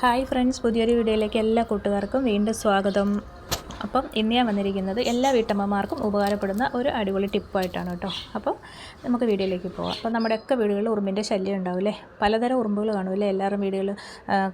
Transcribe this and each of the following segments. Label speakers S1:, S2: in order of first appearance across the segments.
S1: Hi friends പുതിയൊരു വീഡിയോയിലേക്ക് എല്ലാ കൂട്ടുകാർക്കും വീണ്ടും സ്വാഗതം. അപ്പം ഇന്ന് ഞാൻ വന്നിരിക്കുന്നത് എല്ലാ വീട്ടമ്മമാർക്കും ഉപകാരപ്പെടുന്ന ഒരു അടിപൊളി ടിപ്പായിട്ടാണ് കേട്ടോ. അപ്പോൾ നമുക്ക് വീഡിയോയിലേക്ക് പോകാം അപ്പോൾ നമ്മുടെയൊക്കെ വീടുകളിൽ ഉറുമ്പിന്റെ ശല്യം ഉണ്ടാവില്ലേ പലതരം ഉറുമ്പുകൾ കാണുമല്ലേ എല്ലാവരും വീടുകളിൽ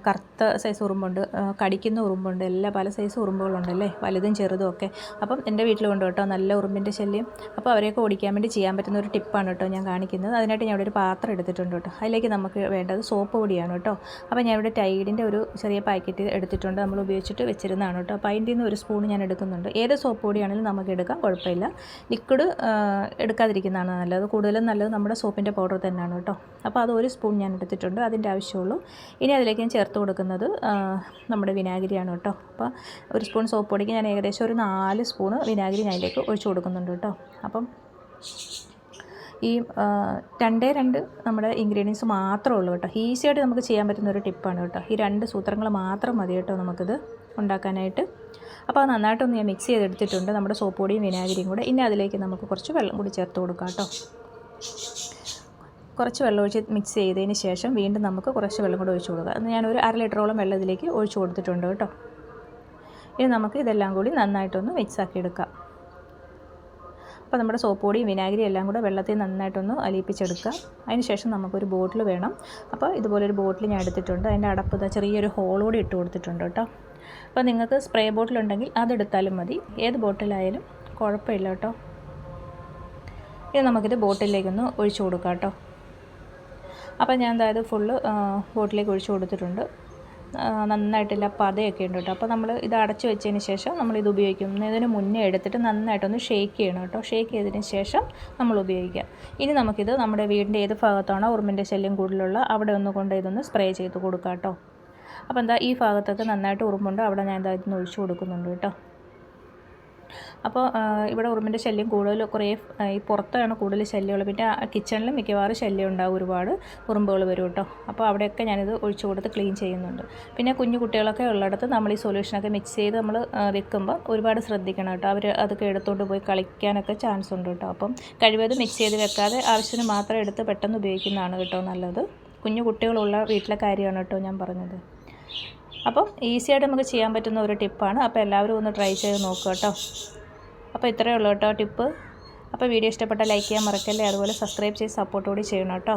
S1: കറുത്ത സൈസ് ഉറുമ്പുണ്ട് കടിക്കുന്ന ഉറുമ്പുണ്ട് എല്ലാ പല സൈസ് ഉറുമ്പുകളുണ്ടല്ലേ വലുതും ചെറുതും ഒക്കെ. അപ്പം എന്റെ വീട്ടിലുണ്ട് കേട്ടോ നല്ല ഉറുമ്പിന്റെ ശല്യം. അപ്പോൾ അവരെയൊക്കെ ഓടിക്കാൻ വേണ്ടി ചെയ്യാൻ പറ്റുന്ന ഒരു ടിപ്പാണ് കേട്ടോ ഞാൻ കാണിക്കുന്നത്. അതിനായിട്ട് ഞാൻ ഇവിടെ ഒരു പാത്രം എടുത്തിട്ടുണ്ട് കേട്ടോ. അതിലേക്ക് നമുക്ക് വേണ്ടത് സോപ്പ് പൊടിയാണ് കേട്ടോ. അപ്പോൾ ഞാൻ ഇവിടെ ടൈഡിന്റെ ഒരു ചെറിയ പാക്കറ്റ് എടുത്തിട്ടുണ്ട്. നമ്മൾ ഉപയോഗിച്ചിട്ട് വെച്ചിരുന്നതാണ് കേട്ടോ. അപ്പോൾ അതിന്റെ ഒരു സ്പൂൺ ഞാൻ എടുക്കുന്നുണ്ട് ഏത് സോപ്പ് പൊടിയാണെങ്കിലും നമുക്ക് എടുക്കാം കുഴപ്പമില്ല. ലിക്വിഡ് എടുക്കാതിരിക്കുന്നതാണ് നല്ലത്. കൂടുതലും നല്ലത് നമ്മുടെ സോപ്പിന്റെ പൗഡർ തന്നെയാണ് കേട്ടോ. അപ്പോൾ അത് ഒരു സ്പൂൺ ഞാൻ എടുത്തിട്ടുണ്ട് അതിന്റെ ആവശ്യമുള്ളൂ. ഇനി അതിലേക്ക് ഞാൻ ചേർത്ത് കൊടുക്കുന്നത് നമ്മുടെ വിനാഗിരിയാണ് കേട്ടോ. അപ്പോൾ ഒരു സ്പൂൺ സോപ്പ് പൊടിക്ക് ഞാൻ ഏകദേശം ഒരു നാല് സ്പൂണ് വിനാഗിരി ഞാൻ അതിലേക്ക് ഒഴിച്ചു കൊടുക്കുന്നുണ്ട് കേട്ടോ. അപ്പം ഈ രണ്ടേ രണ്ട് നമ്മുടെ ഇൻഗ്രീഡിയൻസ് മാത്രമേ ഉള്ളൂ കേട്ടോ. ഈസിയായിട്ട് നമുക്ക് ചെയ്യാൻ പറ്റുന്ന ഒരു ടിപ്പാണ് കേട്ടോ. ഈ രണ്ട് സൂത്രങ്ങൾ മാത്രം മതി കേട്ടോ നമുക്കിത് ഉണ്ടാക്കാനായിട്ട്. അപ്പോൾ അത് നന്നായിട്ടൊന്ന് ഞാൻ മിക്സ് ചെയ്തെടുത്തിട്ടുണ്ട്. നമ്മുടെ സോപ്പ് പൊടിയും വിനാഗിരിയും കൂടെ. ഇനി അതിലേക്ക് നമുക്ക് കുറച്ച് വെള്ളം കൂടി ചേർത്ത് കൊടുക്കാം കേട്ടോ. കുറച്ച് വെള്ളം ഒഴിച്ച് മിക്സ് ചെയ്തതിന് ശേഷം വീണ്ടും നമുക്ക് കുറച്ച് വെള്ളം കൂടി ഒഴിച്ച് കൊടുക്കാം. അത് ഞാനൊരു അര ലിറ്ററോളം വെള്ളം ഇതിലേക്ക് ഒഴിച്ച് കൊടുത്തിട്ടുണ്ട് കേട്ടോ. ഇനി നമുക്ക് ഇതെല്ലാം കൂടി നന്നായിട്ടൊന്ന് മിക്സാക്കി എടുക്കാം. അപ്പോൾ നമ്മുടെ സോപ്പ് പൊടിയും വിനാഗിരി എല്ലാം കൂടെ വെള്ളത്തിൽ നന്നായിട്ടൊന്ന് അലിയിപ്പിച്ചെടുക്കുക. അതിന് ശേഷം നമുക്കൊരു ബോട്ടിൽ വേണം. അപ്പോൾ ഇതുപോലൊരു ബോട്ടിൽ ഞാൻ എടുത്തിട്ടുണ്ട്. അതിന്റെ അടപ്പ് ചെറിയൊരു ഹോളോടെ ഇട്ട് കൊടുത്തിട്ടുണ്ട് കേട്ടോ. അപ്പോൾ നിങ്ങൾക്ക് സ്പ്രേ ബോട്ടിലുണ്ടെങ്കിൽ അതെടുത്താലും മതി. ഏത് ബോട്ടിലായാലും കുഴപ്പമില്ല കേട്ടോ. ഇനി നമുക്കിത് ബോട്ടിലേക്കൊന്ന് ഒഴിച്ചു കൊടുക്കാം കേട്ടോ. അപ്പോൾ ഞാൻ അതായത് ഫുള്ള് ബോട്ടിലേക്ക് ഒഴിച്ചു കൊടുത്തിട്ടുണ്ട്. നന്നായിട്ടില്ല പതയൊക്കെ ഉണ്ട് കേട്ടോ. അപ്പോൾ നമ്മൾ ഇത് അടച്ചു വെച്ചതിന് ശേഷം നമ്മൾ ഇത് ഉപയോഗിക്കുന്നതിന് മുന്നേ എടുത്തിട്ട് നന്നായിട്ടൊന്ന് ഷേക്ക് ചെയ്യണം കേട്ടോ. ഷേക്ക് ചെയ്തതിന് ശേഷം നമ്മൾ ഉപയോഗിക്കാം ഇനി നമുക്കിത് നമ്മുടെ വീടിന്റെ ഏത് ഭാഗത്താണോ ഉറുമ്പിന്റെ ശല്യം കൂടുതലുള്ള അവിടെ ഒന്ന് കൊണ്ട് ഇതൊന്ന് സ്പ്രേ ചെയ്ത് കൊടുക്കാം കേട്ടോ. അപ്പോൾ എന്താ ഈ ഭാഗത്തൊക്കെ നന്നായിട്ട് ഉറുമ്പുണ്ട്. അവിടെ ഞാൻ എന്താ ഇതൊന്ന് ഒഴിച്ചു കൊടുക്കുന്നുണ്ട് കേട്ടോ. അപ്പോൾ ഇവിടെ ഉറുമ്പിന്റെ ശല്യം കൂടുതൽ കുറേ ഈ പുറത്താണ് കൂടുതൽ ശല്യമുള്ളത്. പിന്നെ കിച്ചണിൽ മിക്കവാറും ശല്യം ഉണ്ടാകും ഒരുപാട് ഉറുമ്പുകൾ വരും കേട്ടോ. അപ്പോൾ അവിടെയൊക്കെ ഞാനിത് ഒഴിച്ചു കൊടുത്ത് ക്ലീൻ ചെയ്യുന്നുണ്ട്. പിന്നെ കുഞ്ഞു കുട്ടികളൊക്കെ ഉള്ളിടത്ത് നമ്മൾ ഈ സൊല്യൂഷനൊക്കെ മിക്സ് ചെയ്ത് നമ്മൾ വെക്കുമ്പോൾ ഒരുപാട് ശ്രദ്ധിക്കണം കേട്ടോ. അവർ അതൊക്കെ എടുത്തുകൊണ്ട് പോയി കളിക്കാനൊക്കെ ചാൻസ് ഉണ്ട് കേട്ടോ. അപ്പം കഴിവതും മിക്സ് ചെയ്ത് വെക്കാതെ ആവശ്യത്തിന് മാത്രം എടുത്ത് പെട്ടെന്ന് ഉപയോഗിക്കുന്നതാണ് കേട്ടോ നല്ലത്. കുഞ്ഞു കുട്ടികളുള്ള വീട്ടിലെ കാര്യമാണ് കേട്ടോ ഞാൻ പറഞ്ഞത്. അപ്പം ഈസിയായിട്ട് നമുക്ക് ചെയ്യാൻ പറ്റുന്ന ഒരു ടിപ്പാണ് അപ്പോൾ എല്ലാവരും ഒന്ന് ട്രൈ ചെയ്ത് നോക്കുക കേട്ടോ. അപ്പോൾ ഇത്രയേ ഉള്ളൂ കേട്ടോ ടിപ്പ്. അപ്പോൾ വീഡിയോ ഇഷ്ടപ്പെട്ട ലൈക്ക് ചെയ്യാൻ മറക്കല്ലേ? അതുപോലെ സബ്സ്ക്രൈബ് ചെയ്ത് സപ്പോർട്ട് കൂടി ചെയ്യണം കേട്ടോ.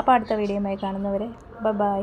S1: അപ്പോൾ അടുത്ത വീഡിയോയുമായി കാണുന്നവരെ ബൈ